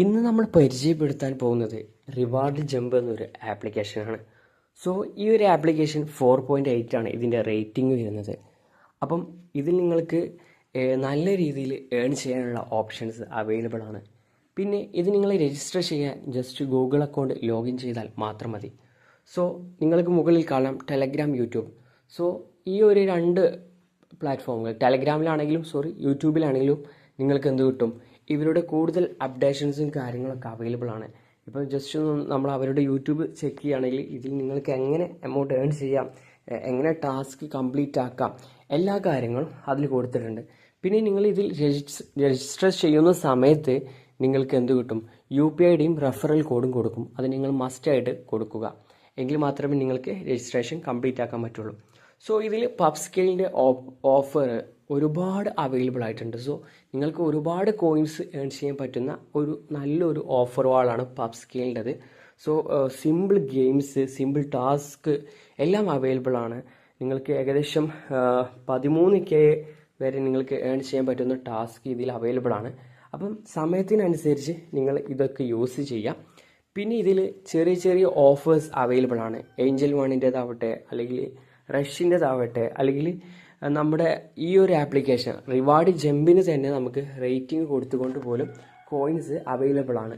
ഇന്ന് നമ്മൾ പരിചയപ്പെടുത്താൻ പോകുന്നത് റിവാർഡ് ജമ്പ് എന്നൊരു ആപ്ലിക്കേഷനാണ്. സോ ഈ ഒരു ആപ്ലിക്കേഷൻ ഫോർ പോയിന്റ് എയ്റ്റ് ആണ് ഇതിന്റെ റേറ്റിംഗ് വരുന്നത്. അപ്പം ഇതിൽ നിങ്ങൾക്ക് നല്ല രീതിയിൽ ഏൺ ചെയ്യാനുള്ള ഓപ്ഷൻസ് അവൈലബിൾ ആണ്. പിന്നെ ഇത് നിങ്ങൾ രജിസ്റ്റർ ചെയ്യാൻ ജസ്റ്റ് ഗൂഗിൾ അക്കൗണ്ട് ലോഗിൻ ചെയ്താൽ മാത്രം മതി. സോ നിങ്ങൾക്ക് മുകളിൽ കാണാം ടെലഗ്രാം യൂട്യൂബ് സോ ഈ ഒരു രണ്ട് പ്ലാറ്റ്ഫോമുകൾ ടെലഗ്രാമിലാണെങ്കിലും സോറി യൂട്യൂബിലാണെങ്കിലും നിങ്ങൾക്ക് എന്ത് കിട്ടും? ഇവരുടെ കൂടുതൽ അപ്ഡേഷൻസും കാര്യങ്ങളൊക്കെ അവൈലബിൾ ആണ്. ഇപ്പോൾ ജസ്റ്റ് ഒന്ന് നമ്മൾ അവരുടെ യൂട്യൂബ് ചെക്ക് ചെയ്യുകയാണെങ്കിൽ ഇതിൽ നിങ്ങൾക്ക് എങ്ങനെ എമൗണ്ട് ഏൺ ചെയ്യാം എങ്ങനെ ടാസ്ക് കംപ്ലീറ്റ് ആക്കാം എല്ലാ കാര്യങ്ങളും അതിൽ കൊടുത്തിട്ടുണ്ട്. പിന്നെ നിങ്ങൾ ഇതിൽ രജിസ്റ്റർ ചെയ്യുന്ന സമയത്ത് നിങ്ങൾക്ക് എന്ത് കിട്ടും? യു പി ഐഡിയും ഡിയും റെഫറൽ കോഡും കൊടുക്കും. അത് നിങ്ങൾ മസ്റ്റായിട്ട് കൊടുക്കുക. എങ്കിൽ മാത്രമേ നിങ്ങൾക്ക് രജിസ്ട്രേഷൻ കംപ്ലീറ്റ് ആക്കാൻ പറ്റുള്ളൂ. സോ ഇതിൽ പബ് സ്കെയിലിന്റെ ഓഫർ ഒരുപാട് അവൈലബിൾ ആയിട്ടുണ്ട്. സോ നിങ്ങൾക്ക് ഒരുപാട് കോയിൻസ് ഏൺ ചെയ്യാൻ പറ്റുന്ന ഒരു നല്ലൊരു ഓഫർ വാളാണ് പബ് സ്കെയിലിന്റെത് so simple games simple task എല്ലാം അവൈലബിൾ ആണ്. നിങ്ങൾക്ക് ഏകദേശം പതിമൂന്ന് കെ വരെ നിങ്ങൾക്ക് ഏൺ ചെയ്യാൻ പറ്റുന്ന ടാസ്ക് ഇതിൽ അവൈലബിൾ ആണ്. അപ്പം സമയത്തിനനുസരിച്ച് നിങ്ങൾ ഇതൊക്കെ യൂസ് ചെയ്യാം. പിന്നെ ഇതിൽ ചെറിയ ചെറിയ ഓഫേഴ്സ് അവൈലബിൾ ആണ്. ഏഞ്ചൽ വണ്ണിന്റേതാവട്ടെ അല്ലെങ്കിൽ റഷ്യന്റെതാവട്ടെ അല്ലെങ്കിൽ നമ്മുടെ ഈ ഒരു ആപ്ലിക്കേഷൻ റിവാർഡ് ജമ്പിന് തന്നെ നമുക്ക് റേറ്റിംഗ് കൊടുത്തുകൊണ്ട് പോലും കോയിൻസ് അവൈലബിൾ ആണ്.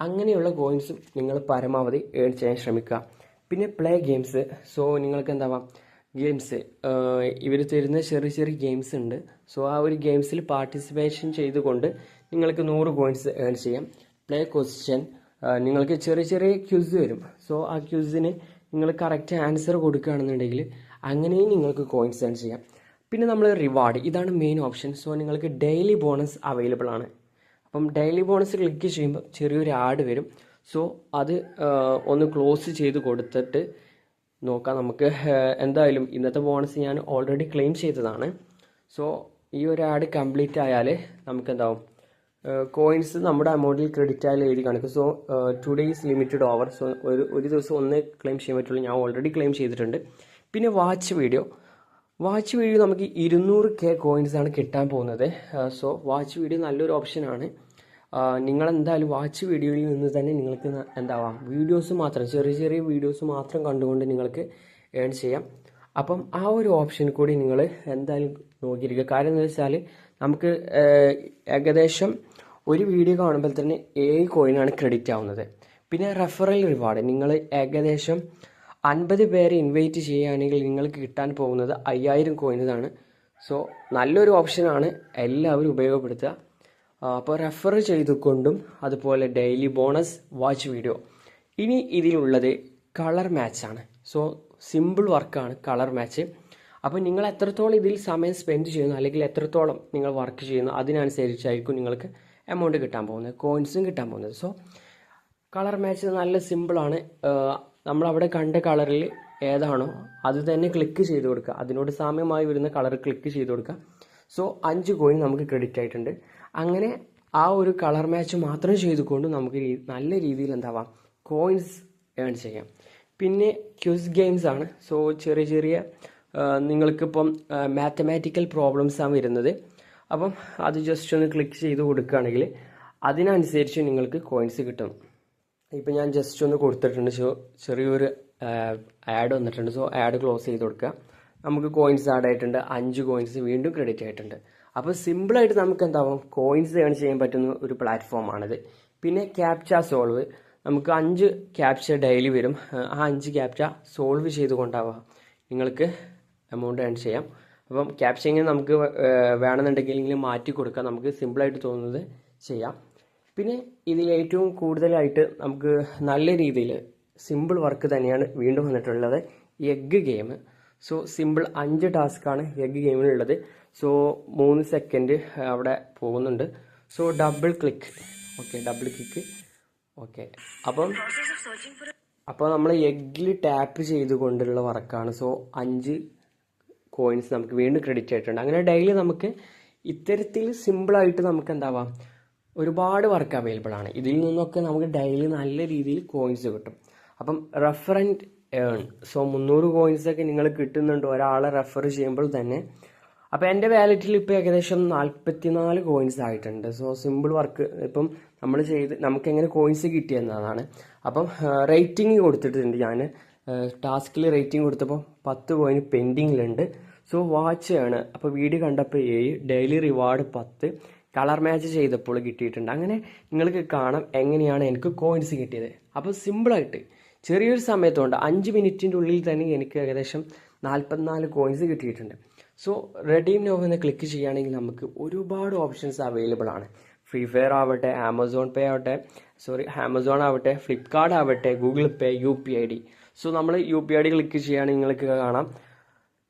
അങ്ങനെയുള്ള കോയിൻസും നിങ്ങൾ പരമാവധി ഏൺ ചെയ്യാൻ ശ്രമിക്കുക. പിന്നെ പ്ലേ ഗെയിംസ് സോ നിങ്ങൾക്ക് എന്താവാം? ഗെയിംസ് ഇവർ തരുന്ന ചെറിയ ചെറിയ ഗെയിംസ് ഉണ്ട്. സോ ആ ഒരു ഗെയിംസിൽ പാർട്ടിസിപ്പേഷൻ ചെയ്തുകൊണ്ട് നിങ്ങൾക്ക് നൂറ് കോയിൻസ് ഏൺ ചെയ്യാം. പ്ലേ ക്വസ്റ്റ്യൻ നിങ്ങൾക്ക് ചെറിയ ചെറിയ ക്യൂസ് വരും. സോ ആ ക്യൂസിന് നിങ്ങൾ കറക്റ്റ് ആൻസർ കൊടുക്കുകയാണെന്നുണ്ടെങ്കിൽ അങ്ങനെയും നിങ്ങൾക്ക് കോയിൻസ് ഏൺ ചെയ്യാം. പിന്നെ നമ്മൾ റിവാർഡ് ഇതാണ് മെയിൻ ഓപ്ഷൻ സോ നിങ്ങൾക്ക് ഡെയിലി ബോണസ് അവൈലബിൾ ആണ്. അപ്പം ഡെയിലി ബോണസ് ക്ലിക്ക് ചെയ്യുമ്പോൾ ചെറിയൊരു ആഡ് വരും. സോ അത് ഒന്ന് ക്ലോസ് ചെയ്ത് കൊടുത്തിട്ട് നോക്കാം നമുക്ക്. എന്തായാലും ഇന്നത്തെ ബോണസ് ഞാൻ ഓൾറെഡി ക്ലെയിം ചെയ്തതാണ്. സോ ഈ ഒരു ആഡ് കംപ്ലീറ്റ് ആയാൽ നമുക്ക് എന്താവും കോയിൻസ് നമ്മുടെ അമൗണ്ടിൽ ക്രെഡിറ്റ് ആയാലും എഴുതി കാണിക്കും. So two days limited over so ഒരു ഒരു ദിവസം ഒന്നേ ക്ലെയിം ചെയ്യാൻ പറ്റുള്ളൂ. ഞാൻ ഓൾറെഡി ക്ലെയിം ചെയ്തിട്ടുണ്ട്. പിന്നെ വാച്ച് വീഡിയോ വാച്ച് വീഡിയോ നമുക്ക് ഇരുന്നൂറ് കെ കോയിൻസ് ആണ് കിട്ടാൻ പോകുന്നത്. സോ വാച്ച് വീഡിയോ നല്ലൊരു ഓപ്ഷനാണ് നിങ്ങൾ എന്തായാലും വാച്ച് വീഡിയോയിൽ നിന്ന് തന്നെ നിങ്ങൾക്ക് എന്താവാം? വീഡിയോസ് മാത്രം ചെറിയ ചെറിയ വീഡിയോസ് മാത്രം കണ്ടുകൊണ്ട് നിങ്ങൾക്ക് ഏൺ ചെയ്യാം. അപ്പം ആ ഒരു ഓപ്ഷൻ കൂടി നിങ്ങൾ എന്തായാലും നോക്കിയിരിക്കുക. കാര്യം എന്ന് വെച്ചാൽ നമുക്ക് ഏകദേശം ഒരു വീഡിയോ കാണുമ്പോൾ തന്നെ ഏഴ് കോയിനാണ് ക്രെഡിറ്റ് ആവുന്നത്. പിന്നെ റെഫറൽ റിവാർഡ് നിങ്ങൾ ഏകദേശം അൻപത് പേരെ ഇൻവൈറ്റ് ചെയ്യുകയാണെങ്കിൽ നിങ്ങൾക്ക് കിട്ടാൻ പോകുന്നത് അയ്യായിരം കോയിനാണ് സോ നല്ലൊരു ഓപ്ഷനാണ് എല്ലാവരും ഉപയോഗപ്പെടുത്തുക. അപ്പോൾ റെഫർ ചെയ്തുകൊണ്ടും അതുപോലെ ഡെയിലി ബോണസ് വാച്ച് വീഡിയോ ഇനി ഇതിലുള്ളത് കളർ മാച്ചാണ് സോ സിമ്പിൾ വർക്കാണ് കളർ മാച്ച് അപ്പോൾ നിങ്ങൾ എത്രത്തോളം ഇതിൽ സമയം സ്പെൻഡ് ചെയ്യുന്നു അല്ലെങ്കിൽ എത്രത്തോളം നിങ്ങൾ വർക്ക് ചെയ്യുന്നു അതിനനുസരിച്ചായിരിക്കും നിങ്ങൾക്ക് എമൗണ്ട് കിട്ടാൻ പോകുന്നത് കോയിൻസും കിട്ടാൻ പോകുന്നത്. സോ കളർ മാച്ച് നല്ല സിമ്പിളാണ് നമ്മളവിടെ കണ്ട കളറിൽ ഏതാണോ അത് തന്നെ ക്ലിക്ക് ചെയ്ത് കൊടുക്കുക. അതിനോട് സാമ്യമായി വരുന്ന കളർ ക്ലിക്ക് ചെയ്ത് കൊടുക്കുക. സോ അഞ്ച് കോയിൻ നമുക്ക് ക്രെഡിറ്റ് ആയിട്ടുണ്ട്. അങ്ങനെ ആ ഒരു കളർ മാച്ച് മാത്രം ചെയ്തുകൊണ്ട് നമുക്ക് നല്ല രീതിയിൽ എന്താവാം? കോയിൻസ് ഏൺ ചെയ്യാം. പിന്നെ ക്യൂസ് ഗെയിംസ് ആണ്. സോ ചെറിയ ചെറിയ നിങ്ങൾക്കിപ്പം മാത്തമാറ്റിക്കൽ പ്രോബ്ലംസ് ആണ് വരുന്നത്. അപ്പം അത് ജസ്റ്റ് ഒന്ന് ക്ലിക്ക് ചെയ്ത് കൊടുക്കുകയാണെങ്കിൽ അതിനനുസരിച്ച് നിങ്ങൾക്ക് കോയിൻസ് കിട്ടും. ഇപ്പം ഞാൻ ജസ്റ്റ് ഒന്ന് കൊടുത്തിട്ടുണ്ട്. സോ ചെറിയൊരു ആഡ് വന്നിട്ടുണ്ട്. സോ ആഡ് ക്ലോസ് ചെയ്ത് കൊടുക്കുക. നമുക്ക് കോയിൻസ് ആഡ് ആയിട്ടുണ്ട്. അഞ്ച് കോയിൻസ് വീണ്ടും ക്രെഡിറ്റ് ആയിട്ടുണ്ട്. അപ്പോൾ സിമ്പിളായിട്ട് നമുക്ക് എന്താവും? കോയിൻസ് ഏൺ ചെയ്യാൻ പറ്റുന്ന ഒരു പ്ലാറ്റ്ഫോമാണിത് പിന്നെ ക്യാപ്ച സോൾവ് നമുക്ക് അഞ്ച് ക്യാപ്ച ഡെയിലി വരും. ആ അഞ്ച് ക്യാപ്ച സോൾവ് ചെയ്തുകൊണ്ടാവാം നിങ്ങൾക്ക് എമൗണ്ട് ഏൺ ചെയ്യാം. അപ്പം ക്യാപ്ഷനിങ് നമുക്ക് വേണമെന്നുണ്ടെങ്കിൽ മാറ്റി കൊടുക്കാം. നമുക്ക് സിമ്പിളായിട്ട് തോന്നുന്നത് ചെയ്യാം. പിന്നെ ഇതിൽ ഏറ്റവും കൂടുതലായിട്ട് നമുക്ക് നല്ല രീതിയിൽ സിമ്പിൾ വർക്ക് തന്നെയാണ് വീണ്ടും വന്നിട്ടുള്ളത്. എഗ്ഗ് ഗെയിം സോ സിമ്പിൾ അഞ്ച് ടാസ്ക്കാണ് എഗ്ഗ് ഗെയിമിനുള്ളത് സോ മൂന്ന് സെക്കൻഡ് അവിടെ പോകുന്നുണ്ട്. So double click okay double click okay അപ്പം അപ്പോൾ നമ്മൾ എഗ്ഗിൽ ടാപ്പ് ചെയ്തുകൊണ്ടുള്ള വർക്കാണ് സോ അഞ്ച് കോയിൻസ് നമുക്ക് വീണ്ടും ക്രെഡിറ്റ് ആയിട്ടുണ്ട് അങ്ങനെ ഡെയിലി നമുക്ക് ഇത്തരത്തിൽ സിമ്പിളായിട്ട് നമുക്ക് എന്താവാം? ഒരുപാട് വർക്ക് അവൈലബിൾ ആണ്. ഇതിൽ നിന്നൊക്കെ നമുക്ക് ഡെയിലി നല്ല രീതിയിൽ കോയിൻസ് കിട്ടും. അപ്പം റെഫറന്റ് ഏൺ സോ മുന്നൂറ് കോയിൻസ് ഒക്കെ നിങ്ങൾ കിട്ടുന്നുണ്ട്. ഒരാളെ റെഫർ ചെയ്യുമ്പോൾ തന്നെ. അപ്പോൾ എന്റെ വാലറ്റിൽ ഇപ്പോൾ ഏകദേശം നാൽപ്പത്തിനാല് കോയിൻസ് ആയിട്ടുണ്ട്. സോ സിമ്പിൾ വർക്ക് ഇപ്പം നമ്മൾ ചെയ്ത് നമുക്ക് എങ്ങനെ കോയിൻസ് കിട്ടിയെന്നതാണ്. അപ്പം റേറ്റിംഗ് കൊടുത്തിട്ടുണ്ട് ഞാൻ ടാസ്കിൽ റേറ്റിംഗ് കൊടുത്തപ്പോൾ പത്ത് പോയിന്റ് പെൻഡിങ്ങിലുണ്ട് സോ വാച്ച് ആണ്. അപ്പോൾ വീഡിയോ കണ്ടപ്പോൾ ഏഴ് ഡെയിലി റിവാർഡ് പത്ത്. കളർ മാച്ച് ചെയ്തപ്പോൾ കിട്ടിയിട്ടുണ്ട്. അങ്ങനെ നിങ്ങൾക്ക് കാണാം എങ്ങനെയാണ് എനിക്ക് കോയിൻസ് കിട്ടിയത്. അപ്പോൾ സിമ്പിളായിട്ട് ചെറിയൊരു സമയത്തുകൊണ്ട് അഞ്ച് മിനിറ്റിന്റെ ഉള്ളിൽ തന്നെ എനിക്ക് ഏകദേശം നാൽപ്പത്തിനാല് കോയിൻസ് കിട്ടിയിട്ടുണ്ട്. സോ റെഡീം നോവ് എന്ന് ക്ലിക്ക് ചെയ്യുകയാണെങ്കിൽ നമുക്ക് ഒരുപാട് ഓപ്ഷൻസ് അവൈലബിൾ ആണ്. ഫ്രീ ഫയർ ആവട്ടെ ആമസോൺ പേ ആവട്ടെ സോറി ആമസോൺ ആവട്ടെ ഫ്ലിപ്കാർട്ട് ആവട്ടെ Google Pay U P I D. So നമ്മൾ U P I D click ചെയ്യുകയാണെങ്കിൽ നിങ്ങൾക്ക് കാണാം.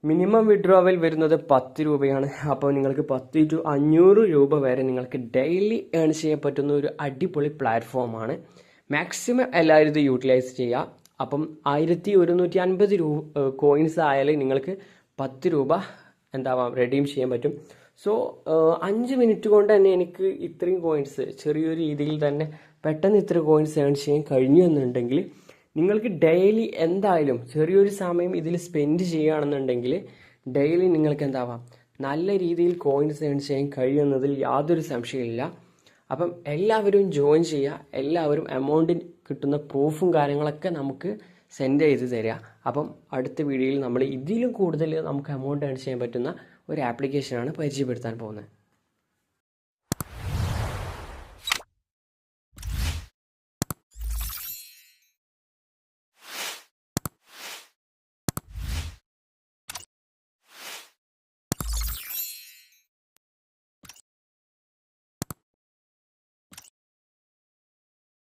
മിനിമം വിഡ്രോവൽ വരുന്നത് പത്ത് രൂപയാണ്. അപ്പോൾ നിങ്ങൾക്ക് പത്ത് ടു അഞ്ഞൂറ് രൂപ വരെ നിങ്ങൾക്ക് ഡെയിലി ഏൺ ചെയ്യാൻ പറ്റുന്ന ഒരു അടിപൊളി പ്ലാറ്റ്ഫോമാണ് മാക്സിമം എല്ലാവരും ഇത് യൂട്ടിലൈസ് ചെയ്യുക അപ്പം ആയിരത്തി ഒരുന്നൂറ്റി അൻപത് രൂപ കോയിൻസ് ആയാലേ നിങ്ങൾക്ക് പത്ത് രൂപ എന്താവാം റെഡീം ചെയ്യാൻ പറ്റും. സോ അഞ്ച് മിനിറ്റ് കൊണ്ട് തന്നെ എനിക്ക് ഇത്രയും കോയിൻസ് ചെറിയൊരു രീതിയിൽ തന്നെ പെട്ടെന്ന് ഇത്ര കോയിൻസ് ഏൺ ചെയ്യാൻ കഴിഞ്ഞു എന്നുണ്ടെങ്കിൽ നിങ്ങൾക്ക് ഡെയിലി എന്തായാലും ചെറിയൊരു സമയം ഇതിൽ സ്പെൻഡ് ചെയ്യുകയാണെന്നുണ്ടെങ്കിൽ ഡെയിലി നിങ്ങൾക്ക് എന്താവാം? നല്ല രീതിയിൽ കോയിൻസ് ഏൺ ചെയ്യാൻ കഴിയുന്നതിൽ യാതൊരു സംശയമില്ല അപ്പം എല്ലാവരും ജോയിൻ ചെയ്യുക എല്ലാവരും എമൗണ്ടിന് കിട്ടുന്ന പ്രൂഫും കാര്യങ്ങളൊക്കെ നമുക്ക് സെൻഡ് ചെയ്ത് തരിക. അപ്പം അടുത്ത വീഡിയോയിൽ നമ്മൾ ഇതിലും കൂടുതൽ നമുക്ക് എമൗണ്ട് ഏൺ ചെയ്യാൻ പറ്റുന്ന ഒരു ആപ്ലിക്കേഷനാണ് പരിചയപ്പെടുത്താൻ പോകുന്നത്.